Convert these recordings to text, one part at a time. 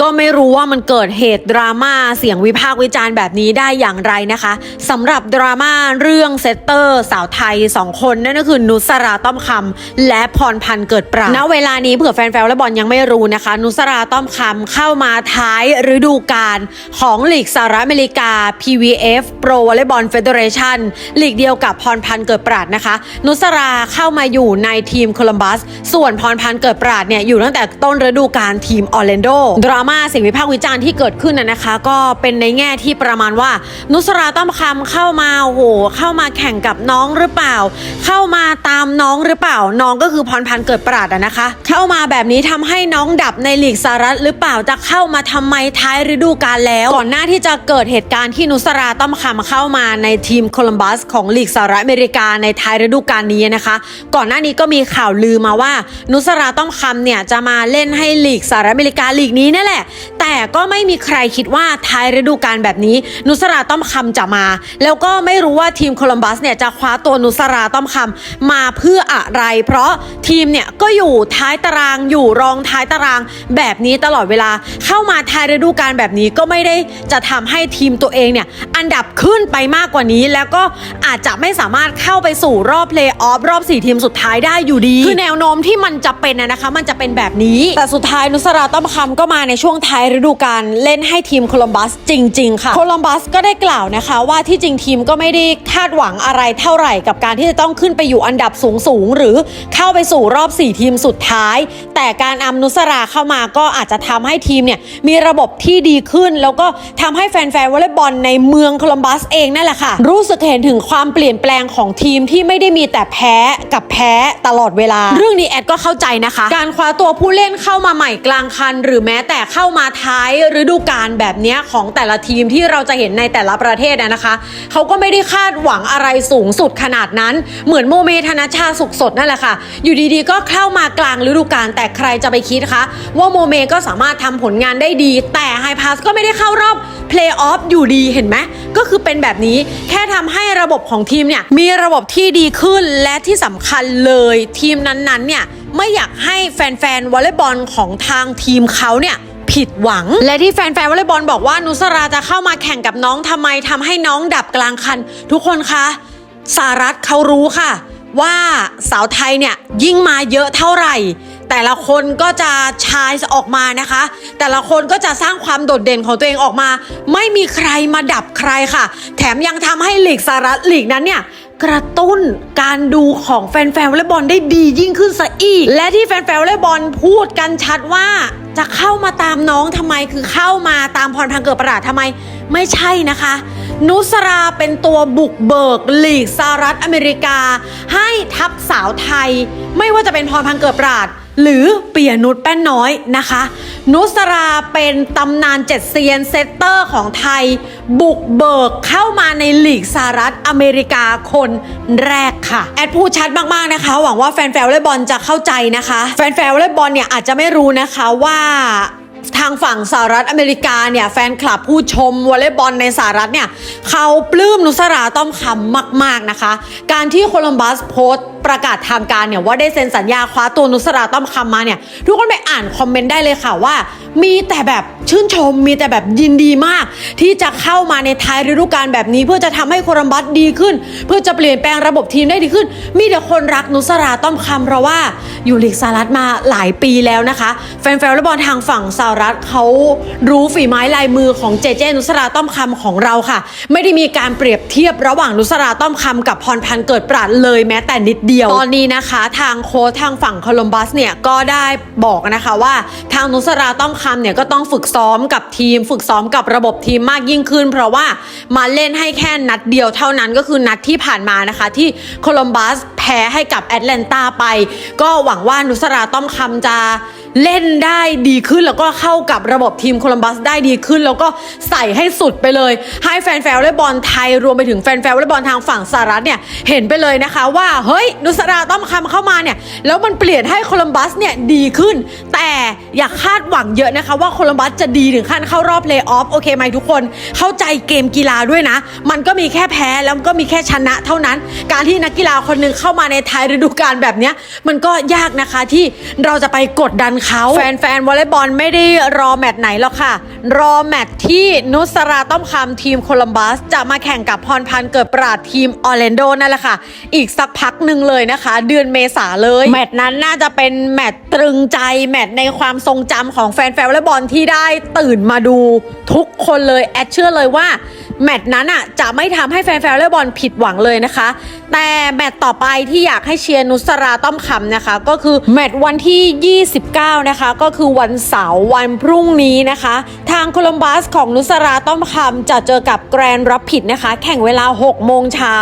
ก็ไม่รู้ว่ามันเกิดเหตุดราม่าเสียงวิพากษ์วิจารณ์แบบนี้ได้อย่างไรนะคะสำหรับดราม่าเรื่องเซตเตอร์สาวไทยสองคนนั่นก็คือนุสราต้อมคำและพรพันธ์เกิดปราณณเวลานี้เผื่อแฟนๆและบอลยังไม่รู้นะคะ นุสราต้อมคำเข้ามาท้ายฤดูกาลของลีกสหรัฐอเมริกา PVF Pro Volleyball Federation ลีกเดียวกับพรพันธ์เกิดปราดนะคะ นุสราเข้ามาอยู่ในทีมโคลัมบัส ส่วนพรพันธ์เกิดปราดเนี่ยอยู่ตั้งแต่ต้นฤดูกาลทีมออร์แลนโดดราม่าเสียงวิพากษ์วิจารณ์ที่เกิดขึ้นนะนะคะ ก็เป็นในแง่ที่ประมาณว่า นุสราต้อมคำเข้ามาโหเข้ามาแข่งกับน้องหรือเปล่า เข้ามาตามน้องหรือเปล่า น้องก็คือพรพันธ์เกิดปราดอะนะคะ เข้ามาแบบนี้ทำให้น้องดับในหลีกสหรัฐหรือเปล่าจะเข้ามาทำไมท้ายฤดูกาลแล้ว ก่อนหน้าที่จะเกิดเหตุการณ์ที่นุสราต้อมคำเข้ามาในทีมโคลัมบัสของลีกสหรัฐอเมริกาในท้ายฤดูกาลนี้นะคะ ก่อนหน้านี้ก็มีข่าวลือมาว่า นุสราต้อมคำเนี่ยจะมาเล่นให้ลีกสหรัฐอเมริกาลีกนี้นั่นแหละแต่ก็ไม่มีใครคิดว่าท้ายฤดูกาลแบบนี้ นุสราต้อมคำจะมา แล้วก็ไม่รู้ว่าทีมโคลัมบัสเนี่ยจะคว้าตัวนุสราต้อมคำมาเพื่ออะไร เพราะทีมเนี่ยก็อยู่ท้ายตารางอยู่รองท้ายตารางแบบนี้ตลอดเวลา เข้ามาท้ายฤดูกาลแบบนี้ก็ไม่ได้จะทำให้ทีมตัวเองเนี่ยอันดับขึ้นไปมากกว่านี้ แล้วก็อาจจะไม่สามารถเข้าไปสู่รอบเพลย์ออฟรอบ4ทีมสุดท้ายได้อยู่ดี คือแนวโน้มที่มันจะเป็นนะนะคะ มันจะเป็นแบบนี้ แต่สุดท้ายนุสราต้อมคำก็มาในช่วงท้ายฤดูกาลเล่นให้ทีมโคลัมบัสจริง ๆ ค่ะ โคลัมบัสก็ได้กล่าวนะคะว่าที่จริงทีมก็ไม่ได้คาดหวังอะไรเท่าไหร่กับการที่จะต้องขึ้นไปอยู่อันดับสูงๆหรือเข้าไปสู่รอบ 4 ทีมสุดท้าย แต่การอำนุสราเข้ามาก็อาจจะทำให้ทีมเนี่ยมีระบบที่ดีขึ้น แล้วก็ทำให้แฟนๆวอลเลย์บอลในเมืองโคลัมบัสเองนั่นแหละค่ะ รู้สึกเห็นถึงความเปลี่ยนแปลงของทีมที่ไม่ได้มีแต่แพ้กับแพ้ตลอดเวลา เรื่องนี้แอดก็เข้าใจนะคะ การคว้าตัวผู้เล่นเข้ามาใหม่กลางคัน หรือแม้แต่เข้าามาท้ายฤดูกาลแบบนี้ของแต่ละทีมที่เราจะเห็นในแต่ละประเทศนะคะเขาก็ไม่ได้คาดหวังอะไรสูงสุดขนาดนั้น เหมือนโมเมธนชาสุขสดนั่นแหละค่ะ อยู่ดีๆ ก็เข้ามากลางฤดูกาลแต่ใครจะไปคิดคะ ว่าโมเมก็สามารถทำผลงานได้ดี แต่ไฮพาสก็ไม่ได้เข้ารอบเพลย์ออฟอยู่ดีเห็นไหมก็คือเป็นแบบนี้แค่ทำให้ระบบของทีมเนี่ยมีระบบที่ดีขึ้นและที่สำคัญเลยทีมนั้นๆเนี่ยไม่อยากให้แฟนๆวอลเลย์บอลของทางทีมเขาเนี่ย ผิดหวัง และที่แฟนๆวอลเลย์บอลบอกว่านุสราจะเข้ามาแข่งกับน้องทำไมทำให้น้องดับกลางคัน ทุกคนคะสารัฐเขารู้ค่ะ ว่าสาวไทยเนี่ยยิ่งมาเยอะเท่าไหร่ แต่ละคนก็จะชายออกมานะคะ แต่ละคนก็จะสร้างความโดดเด่นของตัวเองออกมา ไม่มีใครมาดับใครค่ะ แถมยังทำให้หลีกสหรัฐลีกนั้นเนี่ยกระตุ้นการดูของแฟนๆวอลเลย์บอลได้ดียิ่งขึ้นซะอีก และที่แฟนๆวอลเลย์บอลพูดกันชัดว่า จะเข้ามาตามน้องทำไมคือเข้ามาตามพรพังเกิดประหลาดทำไม ไม่ใช่นะคะ นุสราเป็นตัวบุกเบิกลีกสหรัฐอเมริกา ให้ทัพสาวไทย ไม่ว่าจะเป็นพรพังเกิดประหลาด หรือเปียนุชแป้นน้อยนะคะ นุสราเป็นตำนานเจ็ดเซียนเซตเตอร์ของไทย บุกเบิกเข้ามาในลีกสหรัฐอเมริกาคนแรกค่ะ แอดพูดชัดมากๆนะคะ หวังว่าแฟนๆวอลเลย์บอลจะเข้าใจนะคะ แฟนๆวอลเลย์บอลเนี่ยอาจจะไม่รู้นะคะว่า ทางฝั่งสหรัฐอเมริกาเนี่ยแฟนคลับผู้ชมวอลเลย์บอลในสหรัฐเนี่ยเขาปลื้มนุสราต้อมคำมาก ๆ นะคะ การที่โคลัมบัสโพสต์ประกาศทางการเนี่ยว่าได้เซ็นสัญญาคว้าตัวนุสราต้อมคำมาเนี่ยทุกคนไปอ่านคอมเมนต์ได้เลยค่ะว่า มีแต่แบบชื่นชม มีแต่แบบยินดีมาก ที่จะเข้ามาในท้ายฤดูกาลแบบนี้ เพื่อจะทำให้โคลัมบัสดีขึ้น เพื่อจะเปลี่ยนแปลงระบบทีมได้ดีขึ้น มีแต่คนรักนุสราต้อมคำเพราะว่าอยู่ลีกสหรัฐมาหลายปีแล้วนะคะ แฟนๆวอลเลย์บอลทางฝั่งสหรัฐเขารู้ฝีไม้ลายมือของเจเจนุสราต้อมคำของเราค่ะ ไม่ได้มีการเปรียบเทียบระหว่างนุสราต้อมคำกับพรพันธ์เกิดปราดเลยแม้แต่นิดเดียว ตอนนี้นะคะ ทางโค้ชทางฝั่งโคลัมบัสเนี่ยก็ได้บอกนะคะว่า ทางนุสราต้อมคำเนี่ยก็ต้องฝึกซ้อมกับทีม ฝึกซ้อมกับระบบทีมมากยิ่งขึ้น เพราะว่ามาเล่นให้แค่นัดเดียวเท่านั้นก็คือนัดที่ผ่านมานะคะ ที่โคลัมบัสแพ้ให้กับแอตแลนตาไป ก็หวังว่านุสราต้อมคำจะ เล่นได้ดีขึ้นแล้วก็เข้ากับระบบทีมโคลัมบัสได้ดีขึ้น แล้วก็ใส่ให้สุดไปเลย ให้แฟนๆวอลเลย์บอลไทยรวมไปถึงแฟนๆวอลเลย์บอลทางฝั่งสหรัฐเนี่ยเห็นไปเลยนะคะว่าเฮ้ยนุสราต้อมคำเข้ามาเนี่ยแล้วมันเปลี่ยนให้โคลัมบัสเนี่ยดีขึ้น แต่อย่าคาดหวังเยอะนะคะว่าโคลัมบัสจะดีถึงขั้นเข้ารอบเลย์ออฟโอเคไหมทุกคน เข้าใจเกมกีฬาด้วยนะ มันก็มีแค่แพ้แล้วก็มีแค่ชนะเท่านั้น การที่นักกีฬาคนหนึ่งเข้ามาในท้ายฤดูกาลแบบนี้มันก็ยากนะคะที่เราจะไปกดดันเขาแฟนๆวอลเลย์บอลไม่ได้รอแมตช์ไหนหรอกค่ะ รอแมตช์ที่นุสราต้อมคำทีมโคลัมบัส จะมาแข่งกับพรพันธ์เกิดปราดทีมออร์แลนโดนั่นแหละค่ะ อีกสักพักหนึ่งเลยนะคะ เดือนเมษาเลย แมตช์นั้นน่าจะเป็นแมตช์ตรึงใจแมตช์ในความทรงจำของแฟนๆวอลเลย์บอลที่ได้ตื่นมาดูทุกคนเลยแอดเชื่อเลยว่า แมตช์นั้นอะจะไม่ทำให้แฟนๆวอลเลย์บอลผิดหวังเลยนะคะ แต่แมตช์ต่อไปที่อยากให้เชียร์นุสราต้อมคำนะคะ ก็คือแมตช์วันที่ 29 นะคะ ก็คือวันเสาร์วันพรุ่งนี้นะคะ ทางโคลัมบัสของนุสราต้อมคำจะเจอกับแกรนด์รับผิดนะคะ แข่งเวลา 6 โมงเช้า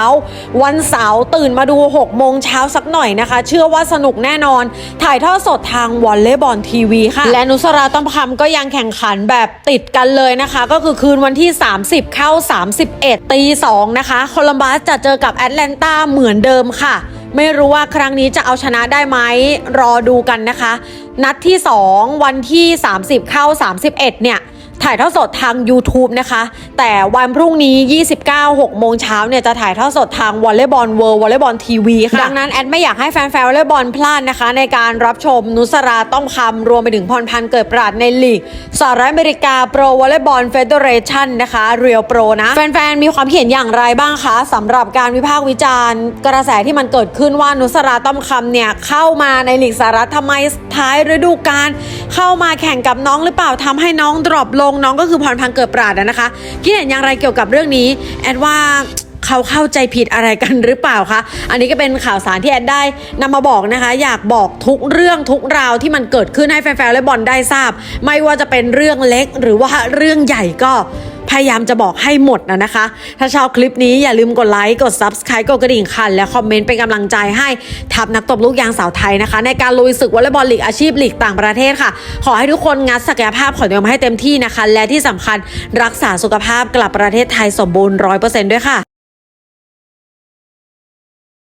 วันเสาร์ตื่นมาดู 6 โมงเช้าสักหน่อยนะคะ เชื่อว่าสนุกแน่นอน ถ่ายทอดสดทางวอลเลย์บอลทีวีค่ะ และนุสราต้อมคำก็ยังแข่งขันแบบติดกันเลยนะคะ ก็คือคืนวันที่ 30 เข้า31 ตี 2 นะคะ โคลัมบัสจะเจอกับแอตแลนตาเหมือนเดิมค่ะ ไม่รู้ว่าครั้งนี้จะเอาชนะได้ไหมรอดูกันนะคะ นัดที่ 2 วันที่ 30 เข้า 31 เนี่ย ถ่ายทอดสดทาง YouTube นะคะ แต่วันพรุ่งนี้ 29 6โมงเช้าเนี่ยจะถ่ายทอดสดทางวอลเลย์บอลเวิร์วอลเลย์บอลทีวีค่ะ ดังนั้นแอดไม่อยากให้แฟนๆวอลเลย์บอลพลาดนะคะ ในการรับชมนุสราต้อมคำรวมไปถึงพรพันธ์เกิดปราดในลีกสหรัฐอเมริกาโปรวอลเลย์บอลเฟเดเรชันนะคะเรียลโปรนะ แฟนๆ มีความเห็นอย่างไรบ้างคะสำหรับการวิพากษ์วิจารณ์ กระแสที่มันเกิดขึ้นว่านุสราต้อมคำเนี่ยเข้ามาในลีกสหรัฐทำไมท้ายฤดูกาล เข้ามาแข่งกับน้องหรือเปล่าทำให้น้องดรอปลงน้องก็คือพรพันธ์เกิดปราดอะนะคะคิดเห็นอย่างไรเกี่ยวกับเรื่องนี้ แอดว่าเขาเข้าใจผิดอะไรกันหรือเปล่าคะ อันนี้ก็เป็นข่าวสารที่แอดได้นำมาบอกนะคะ อยากบอกทุกเรื่องทุกราวที่มันเกิดขึ้นให้แฟนๆและบอลได้ทราบ ไม่ว่าจะเป็นเรื่องเล็กหรือว่าเรื่องใหญ่ก็ พยายามจะบอกให้หมดนะนะคะ ถ้าชอบคลิปนี้อย่าลืมกดไลค์ กด Subscribe กดกระดิ่งคันและคอมเมนต์เป็นกำลังใจให้ทัพนักตบลูกยางสาวไทยนะคะ ในการลุยศึกวอลเลย์บอลลีกอาชีพลีกต่างประเทศค่ะ ขอให้ทุกคนงัดศักยภาพของตัวเองมาให้เต็มที่นะคะ และที่สำคัญรักษาสุขภาพกลับประเทศไทยสมบูรณ์ร้อยเปอร์เซ็นต์ด้วยค่ะ